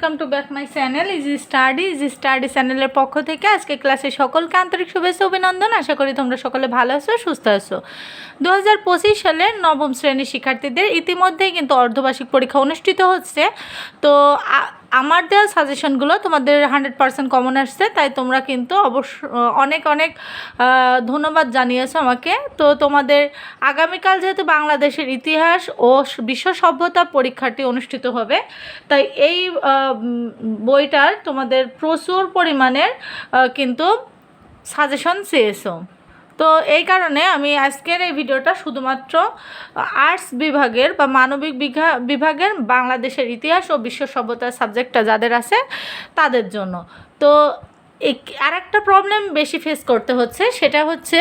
Welcome to back my channel easy study easy study চ্যানেলের পক্ষ থেকে আজকে ক্লাসে সকলকে আন্তরিক শুভেচ্ছা, অভিনন্দন। আশা করি তোমরা সকলে ভালো আছো, সুস্থ আছো। দু হাজার পঁচিশ সালের নবম শ্রেণির শিক্ষার্থীদের ইতিমধ্যেই কিন্তু অর্ধবার্ষিক পরীক্ষা অনুষ্ঠিত হচ্ছে। তো আমার দেওয়া সাজেশনগুলো তোমাদের হান্ড্রেড পার্সেন্ট কমন আসছে, তাই তোমরা কিন্তু অবশ্য, অনেক অনেক ধন্যবাদ জানিয়েছো আমাকে। তো তোমাদের আগামীকাল যেহেতু বাংলাদেশের ইতিহাস ও বিশ্ব সভ্যতা পরীক্ষাটি অনুষ্ঠিত হবে, তাই এই বইটার তোমাদের প্রচুর পরিমাণের কিন্তু সাজেশন চেয়েছো। তো এই কারণে আমি আজকের এই ভিডিওটা শুধুমাত্র আর্টস বিভাগের বা মানবিক বিভাগের বাংলাদেশের ইতিহাস ও বিশ্ব সভ্যতার সাবজেক্টটা যাদের আছে, তাদের জন্য। তো আর একটা প্রবলেম বেশি ফেস করতে হচ্ছে, সেটা হচ্ছে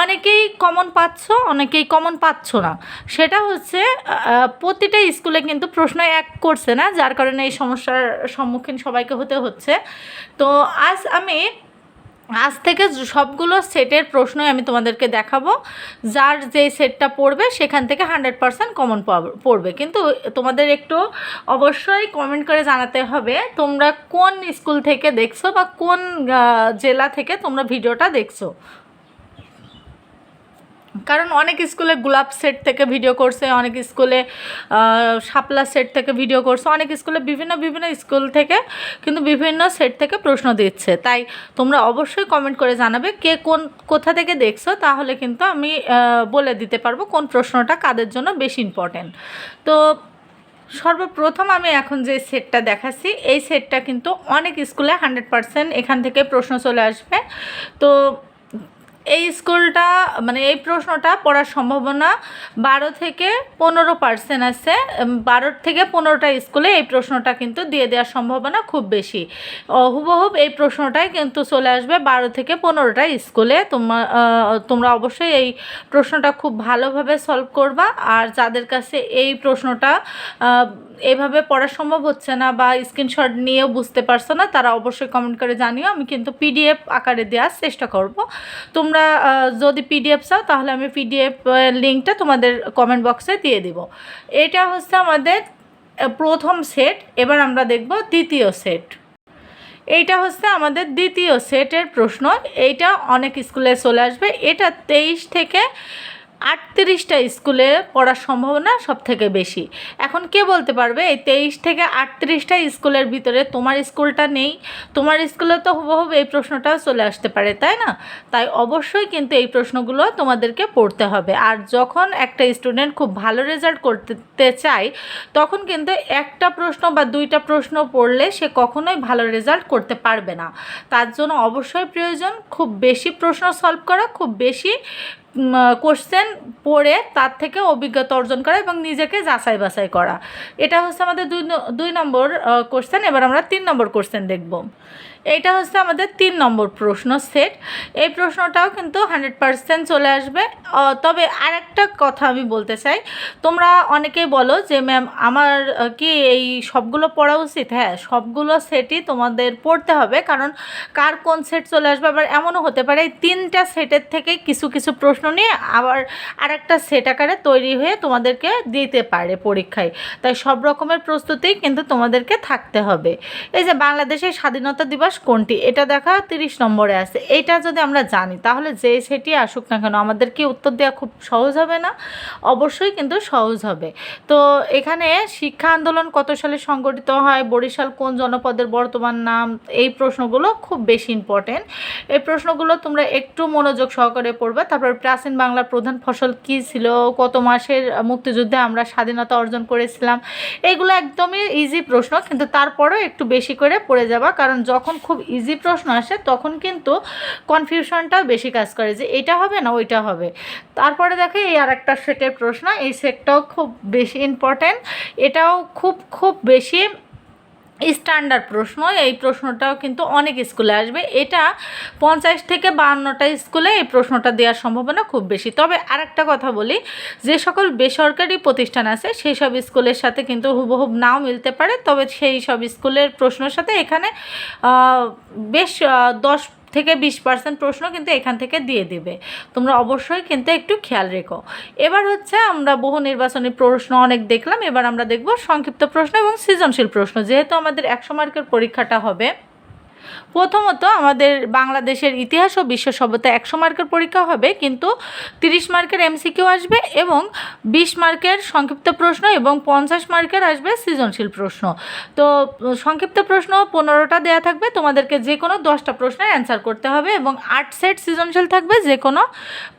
অনেকেই কমন পাচ্ছ, অনেকেই কমন পাচ্ছ না। সেটা হচ্ছে প্রতিটা স্কুলে কিন্তু প্রশ্ন এক করছে না, যার কারণে এই সমস্যার সম্মুখীন সবাইকে হতে হচ্ছে। তো আজ আমি আজ থেকে সবগুলো সেটের প্রশ্নই আমি তোমাদেরকে দেখাবো। যার যে সেটটা পড়বে, সেখান থেকে হান্ড্রেড পারসেন্ট কমন পড়বে। কিন্তু তোমাদের একটু অবশ্যই কমেন্ট করে জানাতে হবে, তোমরা কোন স্কুল থেকে দেখছ বা কোন জেলা থেকে তোমরা ভিডিওটা দেখছ। কারণ অনেক স্কুলে গোলাপ সেট থেকে ভিডিও করছে, অনেক স্কুলে শাপলা সেট থেকে ভিডিও করছে, অনেক স্কুলে বিভিন্ন বিভিন্ন স্কুল থেকে কিন্তু বিভিন্ন সেট থেকে প্রশ্ন দিচ্ছে। তাই তোমরা অবশ্যই কমেন্ট করে জানাবে কে কোন, কোথা থেকে দেখছ, তাহলে কিন্তু আমি বলে দিতে পারব কোন প্রশ্নটা কাদের জন্য বেশি ইম্পর্টেন্ট তো সর্বপ্রথম আমি এখন যে সেটটা দেখাচ্ছি, এই সেটটা কিন্তু অনেক স্কুলে হান্ড্রেড পারসেন্ট এখান থেকে প্রশ্ন চলে আসবে। তো এই স্কুলটা মানে এই প্রশ্নটা পড়ার সম্ভাবনা বারো থেকে পনেরো পার্সেন্ট আছে। বারো থেকে পনেরোটা স্কুলে এই প্রশ্নটা কিন্তু দিয়ে দেওয়ার সম্ভাবনা খুব বেশি। আহ, হুবহুব এই প্রশ্নটাই কিন্তু চলে আসবে বারো থেকে পনেরোটা স্কুলে। তোমার তোমরা অবশ্যই এই প্রশ্নটা খুব ভালোভাবে সলভ করবা। আর যাদের কাছে এই প্রশ্নটা এইভাবে পড়া সম্ভব হচ্ছে না বা স্ক্রিনশট নিয়েও বুঝতে পারছ না, তারা অবশ্যই কমেন্ট করে জানিও। আমি কিন্তু পিডিএফ আকারে দেওয়ার চেষ্টা করব। তোমরা যদি পিডিএফ চাও, তাহলে আমি পিডিএফ লিঙ্কটা তোমাদের কমেন্ট বক্সে দিয়ে দিব। এটা হচ্ছে আমাদের প্রথম সেট এবার আমরা দেখব দ্বিতীয় সেট এইটা হচ্ছে আমাদের দ্বিতীয় সেটের প্রশ্ন। এইটা অনেক স্কুলে চলে আসবে। এটা তেইশ থেকে আটত্রিশটা স্কুলে পড়ার সম্ভাবনা সব থেকে বেশি। এখন কে বলতে পারবে? এই তেইশ থেকে আটত্রিশটা স্কুলের ভিতরে তোমার স্কুলটা নেই। তোমার স্কুলে তো হুবহুব এই প্রশ্নটাও চলে আসতে পারে, তাই না? তাই অবশ্যই কিন্তু এই প্রশ্নগুলো তোমাদেরকে পড়তে হবে। আর যখন একটা স্টুডেন্ট খুব ভালো রেজাল্ট করতে চায়, তখন কিন্তু একটা প্রশ্ন বা দুইটা প্রশ্ন পড়লে সে কখনোই ভালো রেজাল্ট করতে পারবে না। তার জন্য অবশ্যই প্রয়োজন খুব বেশি প্রশ্ন সলভ করা, খুব বেশি কোশ্চেন পড়ে তার থেকে অভিজ্ঞতা অর্জন করা এবং নিজেকে যাচাই বাছাই করা। এটা হচ্ছে আমাদের দুই দুই নম্বর কোশ্চেন এবার আমরা তিন নম্বর কোশ্চেন দেখব। এইটা হচ্ছে আমাদের তিন নম্বর প্রশ্ন সেট এই প্রশ্নটাও কিন্তু হান্ড্রেড পার্সেন্ট চলে আসবে। তবে আরেকটা কথা আমি বলতে চাই। তোমরা অনেকেই বলো যে ম্যাম আমার কি এই সবগুলো পড়া উচিত? হ্যাঁ সবগুলো সেটই তোমাদের পড়তে হবে। কারণ কার কোন সেট চলে আসবে? আবার এমনও হতে পারে এই তিনটা সেটের থেকে কিছু কিছু প্রশ্ন নিয়ে আবার আরেকটা সেট আকারে তৈরি হয়ে তোমাদেরকে দিতে পারে পরীক্ষায়। তাই সব রকমের প্রস্তুতি কিন্তু তোমাদেরকে থাকতে হবে। এই যে বাংলাদেশের স্বাধীনতা দিবস কোনটি? এটা দেখা তিরিশ নম্বরে আছে। এটা যদি আমরা জানি, তাহলে যে সেটি আসুক না কেন আমাদের কি উত্তর দেওয়া খুব সহজ হবে না? অবশ্যই কিন্তু সহজ হবে। তো এখানে শিক্ষা আন্দোলন কত সালে সংগঠিত হয়? বরিশাল কোন জনপদের বর্তমান নাম? এই প্রশ্নগুলো খুব বেশি ইম্পর্টেন্ট এই প্রশ্নগুলো তোমরা একটু মনোযোগ সহকারে পড়বে, তারপর প্রাচীন বাংলার প্রধান ফসল কী ছিল? কত মাসের মুক্তিযুদ্ধে আমরা স্বাধীনতা অর্জন করেছিলাম? এগুলো একদমই ইজি প্রশ্ন, কিন্তু তারপরেও একটু বেশি করে পড়ে যাবা, কারণ যখন খুব ইজি প্রশ্ন আসে, তখন কিন্তু কনফিউশনটাও বেশি কাজ করে যে এটা হবে না, ওইটা হবে। তারপরে দেখে, এই আর একটা সেটের প্রশ্ন, এই সেটটাও খুব বেশি ইম্পর্ট্যান্ট এটাও খুব খুব বেশি স্ট্যান্ডার্ড প্রশ্ন, এই প্রশ্নটাও কিন্তু অনেক স্কুলে আসবে। এটা পঞ্চাশ থেকে বাহান্নটা স্কুলে এই প্রশ্নটা দেওয়ার সম্ভাবনা খুব বেশি। তবে আরেকটা কথা বলি, যে সকল বেসরকারি প্রতিষ্ঠান আছে সেই সব স্কুলের সাথে কিন্তু হুবহুব নাও মিলতে পারে। তবে সেই সব স্কুলের প্রশ্নের সাথে এখানে বেশ দশ থেকে বিশ পার্সেন্ট প্রশ্ন কিন্তু এখান থেকে দিয়ে দিবে। তোমরা অবশ্যই কিন্তু একটু খেয়াল রেখো। এবার হচ্ছে আমরা বহু নির্বাচনী প্রশ্ন অনেক দেখলাম, এবার আমরা দেখব সংক্ষিপ্ত প্রশ্ন এবং সৃজনশীল প্রশ্ন। যেহেতু আমাদের একশো মার্কের পরীক্ষাটা হবে প্রথমত আমাদের বাংলাদেশের ইতিহাস ও বিশ্ব সভ্যতা একশো মার্কের পরীক্ষা হবে, কিন্তু তিরিশ মার্কের এমসিকিউ আসবে এবং বিশ মার্কের সংক্ষিপ্ত প্রশ্ন এবং পঞ্চাশ মার্কের আসবে সৃজনশীল প্রশ্ন। তো, সংক্ষিপ্ত প্রশ্ন পনেরোটা দেওয়া থাকবে, তোমাদেরকে যে কোনো দশটা প্রশ্নের অ্যান্সার করতে হবে এবং আট সেট সৃজনশীল থাকবে যে কোনো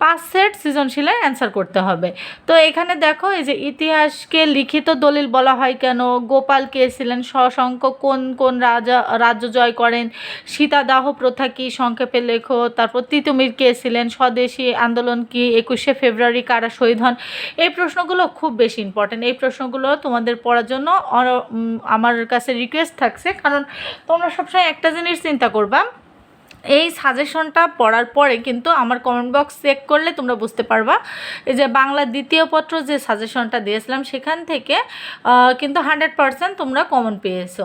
পাঁচ সেট সৃজনশীলের অ্যান্সার করতে হবে। তো, এখানে দেখো এই যে ইতিহাসকে লিখিত দলিল বলা হয় কেন, গোপাল কে ছিলেন সশঙ্ক কোন কোন রাজা, রাজ্য জয় করেন সীতাদাহ প্রথা কি সংক্ষেপে লেখো? তারপর তিতুমির কে ছিলেন? স্বদেশী আন্দোলন কি? একুশে ফেব্রুয়ারি কারা শহীদ হন? এই প্রশ্নগুলো খুব বেশি ইম্পর্টেন্ট এই প্রশ্নগুলো তোমাদের পড়ার জন্য আমার কাছে রিকোয়েস্ট থাকছে। কারণ তোমরা সবসময় একটা জিনিস চিন্তা করবা এই সাজেশনটা পড়ার পরে কিন্তু আমার কমেন্ট বক্স চেক করলে তোমরা বুঝতে পারবা। এই যে বাংলা দ্বিতীয় পত্র যে সাজেশনটা দিয়েছিলাম, সেখান থেকে কিন্তু হান্ড্রেড পার্সেন্ট তোমরা কমন পেয়েছ।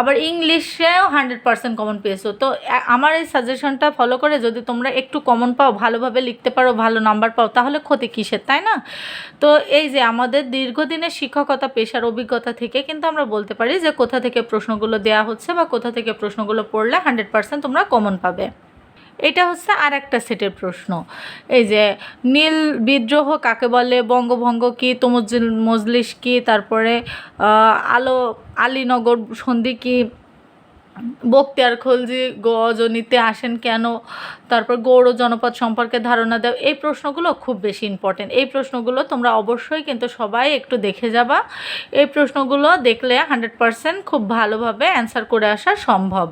আবার ইংলিশেও হান্ড্রেড পার্সেন্ট কমন পেয়েছ। তো আমার এই সাজেশনটা ফলো করে যদি তোমরা একটু কমন পাও, ভালোভাবে লিখতে পারো, ভালো নাম্বার পাও, তাহলে ক্ষতি কিসের, তাই না? তো, এই যে আমাদের দীর্ঘদিনের শিক্ষকতা, পেশার অভিজ্ঞতা থেকে কিন্তু আমরা বলতে পারি যে কোথা থেকে প্রশ্নগুলো দেওয়া হচ্ছে বা কোথা থেকে প্রশ্নগুলো পড়লে হান্ড্রেড পার্সেন্ট তোমরা কমন পাবে। এটা হচ্ছে আর একটা সেটের প্রশ্ন। এই যে, নীল বিদ্রোহ কাকে বলে, বঙ্গভঙ্গ কি, তমজ মজলিস কি, তারপরে আলো আলীনগর সন্ধি কি বক্তিয়ার খলজি গজনীতে আসেন কেন? তারপর গৌর জনপদ সম্পর্কে ধারণা দাও। এই প্রশ্নগুলো খুব বেশি ইম্পর্টেন্ট এই প্রশ্নগুলো তোমরা অবশ্যই কিন্তু সবাই একটু দেখে যাবা। এই প্রশ্নগুলো দেখলে হান্ড্রেড পারসেন্ট খুব ভালোভাবে অ্যান্সার করে আসা সম্ভব।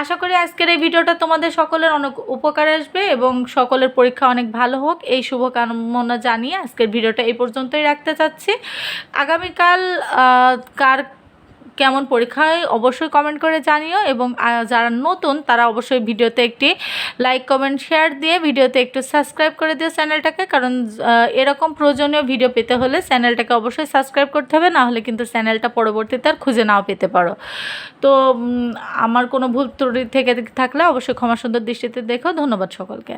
আশা করি আজকের এই ভিডিওটা তোমাদের সকলের অনেক উপকারে আসবে এবং সকলের পরীক্ষা অনেক ভালো হোক। এই শুভকামনা জানিয়ে আজকের ভিডিওটা এই পর্যন্তই রাখতে চাচ্ছি। আগামীকাল কার কেমন পরীক্ষায় অবশ্যই কমেন্ট করে জানিও এবং যারা নতুন তারা অবশ্যই ভিডিওতে একটি লাইক কমেন্ট শেয়ার দিয়ে ভিডিওতে একটু সাবস্ক্রাইব করে দিও চ্যানেলটাকে। কারণ এরকম প্রয়োজনীয় ভিডিও পেতে হলে চ্যানেলটাকে অবশ্যই সাবস্ক্রাইব করতে হবে না হলে কিন্তু চ্যানেলটা পরবর্তীতে আর খুঁজে নাও পেতে পারো। তো আমার কোনো ভুল ত্রুটি থেকে থাকলে অবশ্যই ক্ষমা সুন্দর দৃষ্টিতে দেখো। ধন্যবাদ সকলকে।